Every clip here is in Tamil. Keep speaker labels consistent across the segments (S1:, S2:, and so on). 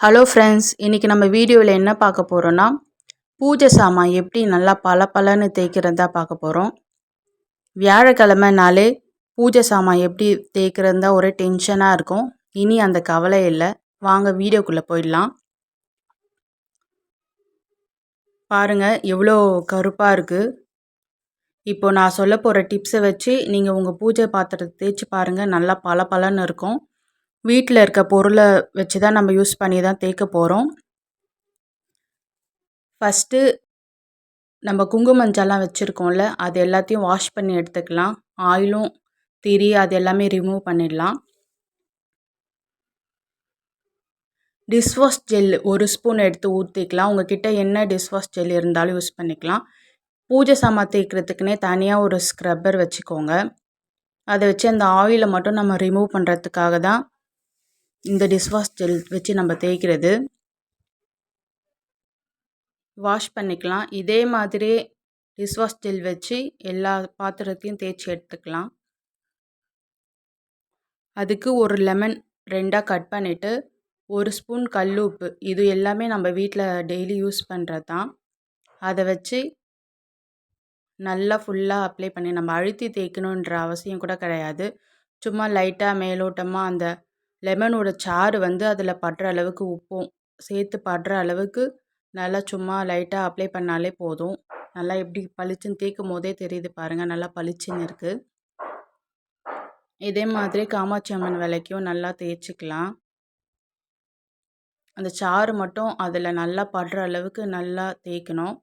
S1: ஹலோ ஃப்ரெண்ட்ஸ் இன்றைக்கி நம்ம வீடியோவில் என்ன பார்க்க போகிறோன்னா பூஜை சாமான் எப்படி நல்லா பல பலன்னு தேய்க்கிறதா பார்க்க போகிறோம் வியாழக்கிழமைனாலே பூஜை சாமான் எப்படி தேய்க்கிறதா ஒரே டென்ஷனாக இருக்கும். இனி அந்த கவலை இல்லை. வாங்க வீடியோக்குள்ளே போயிடலாம். பாருங்கள் எவ்வளோ கருப்பாக இருக்குது இப்போ நான் சொல்ல போகிற டிப்ஸை வச்சு நீங்கள் உங்கள் பூஜை பாத்திரத்தை தேய்ச்சி பாருங்கள் நல்லா பல பலன்னு இருக்கும். வீட்டில் இருக்க பொருளை வச்சு தான் நம்ம யூஸ் பண்ணி தான் தேய்க்க போகிறோம் ஃபஸ்ட்டு நம்ம குங்குமஞ்சள்லாம் வச்சுருக்கோம்ல அது எல்லாத்தையும் வாஷ் பண்ணி எடுத்துக்கலாம். ஆயிலும் திரி அது எல்லாமே ரிமூவ் பண்ணிடலாம். டிஷ்வாஷ் ஜெல் ஒரு ஸ்பூன் எடுத்து ஊற்றிக்கலாம் உங்ககிட்ட என்ன டிஷ்வாஷ் ஜெல் இருந்தாலும் யூஸ் பண்ணிக்கலாம். பூஜை சாமான் தேய்க்கிறதுக்குனே தனியாக ஒரு ஸ்க்ரப்பர் வச்சுக்கோங்க. அதை வச்சு அந்த ஆயிலை மட்டும் நம்ம ரிமூவ் பண்ணுறதுக்காக தான் இந்த டிஷ்வாஷ் ஜெல் வச்சு நம்ம தேய்க்கிறது. வாஷ் பண்ணிக்கலாம். இதே மாதிரி டிஷ்வாஷ் ஜெல் வச்சு எல்லா பாத்திரத்தையும் தேய்ச்சி எடுத்துக்கலாம். அதுக்கு ஒரு லெமன் ரெண்டாக கட் பண்ணிவிட்டு ஒரு ஸ்பூன் கல் உப்பு. இது எல்லாமே நம்ம வீட்டில் டெய்லி யூஸ் பண்ணுறது தான் அதை வச்சு நல்லா ஃபுல்லாக அப்ளை பண்ணி நம்ம அழுத்தி தேய்க்கணுன்ற அவசியம் கூட கிடையாது. சும்மா லைட்டாக மேலோட்டமாக அந்த லெமனோட சாறு வந்து அதில் படுற அளவுக்கு உப்பும் சேர்த்து படுற அளவுக்கு நல்லா சும்மா லைட்டாக அப்ளை பண்ணாலே போதும். நல்லா எப்படி பளிச்சுன்னு தேய்க்கும் போதே தெரியுது பாருங்கள் நல்லா பளிச்சுன்னு இருக்குது இதே மாதிரி காமாட்சி அம்மன் விலைக்கும் நல்லா தேய்ச்சிக்கலாம். அந்த சாறு மட்டும் அதில் நல்லா படுற அளவுக்கு நல்லா தேய்க்கணும்.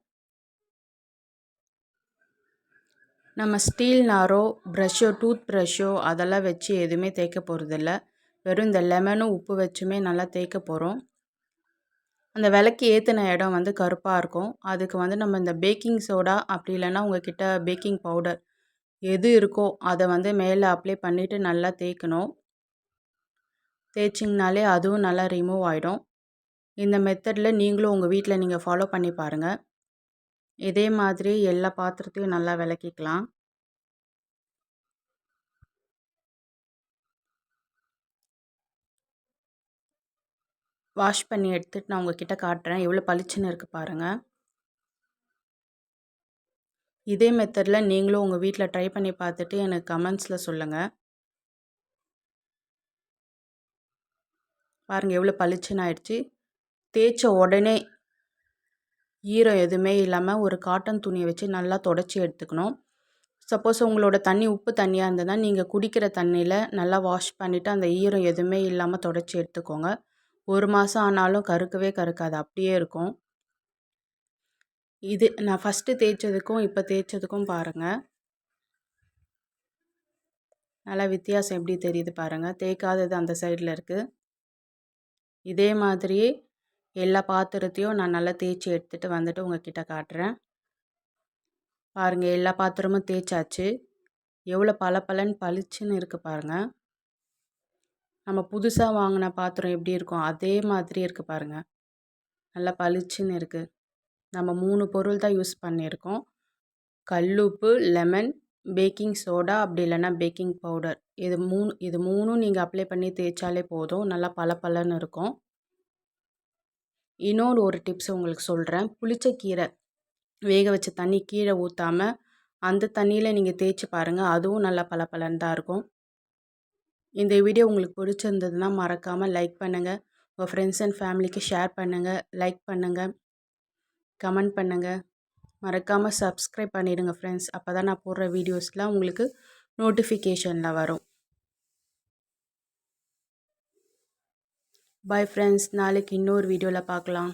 S1: நம்ம ஸ்டீல் நாரோ ப்ரஷ்ஷோ டூத் ப்ரஷ்ஷோ அதெல்லாம் வச்சு எதுவுமே தேய்க்க போகிறதில்ல வெறும் இந்த லெமனும் உப்பு வச்சுமே நல்லா தேய்க்க போகிறோம் அந்த விளக்கு ஏற்றின இடம் வந்து கருப்பாக இருக்கும். அதுக்கு வந்து நம்ம இந்த பேக்கிங் சோடா அப்படி இல்லைன்னா உங்ககிட்ட பேக்கிங் பவுடர் எது இருக்கோ அதை வந்து மேலே அப்ளை பண்ணிவிட்டு நல்லா தேய்க்கணும். தேய்ச்சிங்கனாலே அதுவும் நல்லா ரிமூவ் ஆகிடும் இந்த மெத்தடில் நீங்களும் உங்கள் வீட்டில் நீங்கள் ஃபாலோ பண்ணி பாருங்கள் இதே மாதிரி எல்லா பாத்திரத்தையும் நல்லா விளக்கிக்கலாம். வாஷ் பண்ணி எடுத்துகிட்டு நான் உங்ககிட்ட காட்டுறேன். எவ்வளோ பளிச்சுன்னு இருக்குது பாருங்கள் இதே மெத்தடில் நீங்களும் உங்கள் வீட்டில் ட்ரை பண்ணி பார்த்துட்டு எனக்கு கமெண்ட்ஸில் சொல்லுங்கள் பாருங்கள் எவ்வளோ பளிச்சுன்னு ஆயிடுச்சு. தேய்ச்ச உடனே ஈரம் எதுவுமே இல்லாமல் ஒரு காட்டன் துணியை வச்சு நல்லா தொடச்சி எடுத்துக்கணும். சப்போஸ் உங்களோட தண்ணி உப்பு தண்ணியாக இருந்ததுன்னா நீங்கள் குடிக்கிற தண்ணியில் நல்லா வாஷ் பண்ணிவிட்டு அந்த ஈரம் எதுவுமே இல்லாமல் தொடச்சி எடுத்துக்கோங்க. ஒரு மாதம் ஆனாலும் கருக்கவே கருக்காது. அப்படியே இருக்கும். இது நான் ஃபஸ்ட்டு தேய்ச்சதுக்கும் இப்போ தேய்ச்சதுக்கும் பாருங்கள் நல்லா வித்தியாசம் எப்படி தெரியுது பாருங்கள் தேய்க்காதது அந்த சைடில் இருக்குது இதே மாதிரி எல்லா பாத்திரத்தையும் நான் நல்லா தேய்ச்சி எடுத்துகிட்டு வந்துட்டு உங்ககிட்ட காட்டுறேன். பாருங்கள் எல்லா பாத்திரமும் தேய்ச்சாச்சு. எவ்வளோ பல பலன் பளிச்சுன்னு இருக்குது பாருங்கள் நம்ம புதுசாக வாங்கின பாத்திரம் எப்படி இருக்கும் அதே மாதிரி இருக்குது பாருங்கள் நல்லா பளிச்சுன்னு இருக்குது நம்ம மூணு பொருள் தான் யூஸ் பண்ணியிருக்கோம். கல்லுப்பு லெமன் பேக்கிங் சோடா அப்படி இல்லைன்னா பேக்கிங் பவுடர். இது மூணு இது மூணும் நீங்கள் அப்ளை பண்ணி தேய்ச்சாலே போதும். நல்லா பளபளன்னு இருக்கும். இன்னொரு ஒரு டிப்ஸ் உங்களுக்கு சொல்கிறேன் புளிச்ச கீரை வேக வச்ச தண்ணி கீழே ஊற்றாமல் அந்த தண்ணியில் நீங்கள் தேய்ச்சி பாருங்கள் அதுவும் நல்லா பளபளன்னு தான் இருக்கும். இந்த வீடியோ உங்களுக்கு பிடிச்சிருந்ததுன்னா மறக்காமல் லைக் பண்ணுங்கள் உங்கள் ஃப்ரெண்ட்ஸ் அண்ட் ஃபேமிலிக்கு ஷேர் பண்ணுங்கள் லைக் பண்ணுங்கள் கமெண்ட் பண்ணுங்கள் மறக்காமல் சப்ஸ்கிரைப் பண்ணிவிடுங்க ஃப்ரெண்ட்ஸ் அப்போ தான் நான் போடுற வீடியோஸ்லாம் உங்களுக்கு நோட்டிஃபிகேஷனில் வரும். பாய் ஃப்ரெண்ட்ஸ் நாளைக்கு இன்னொரு வீடியோவில் பார்க்கலாம்.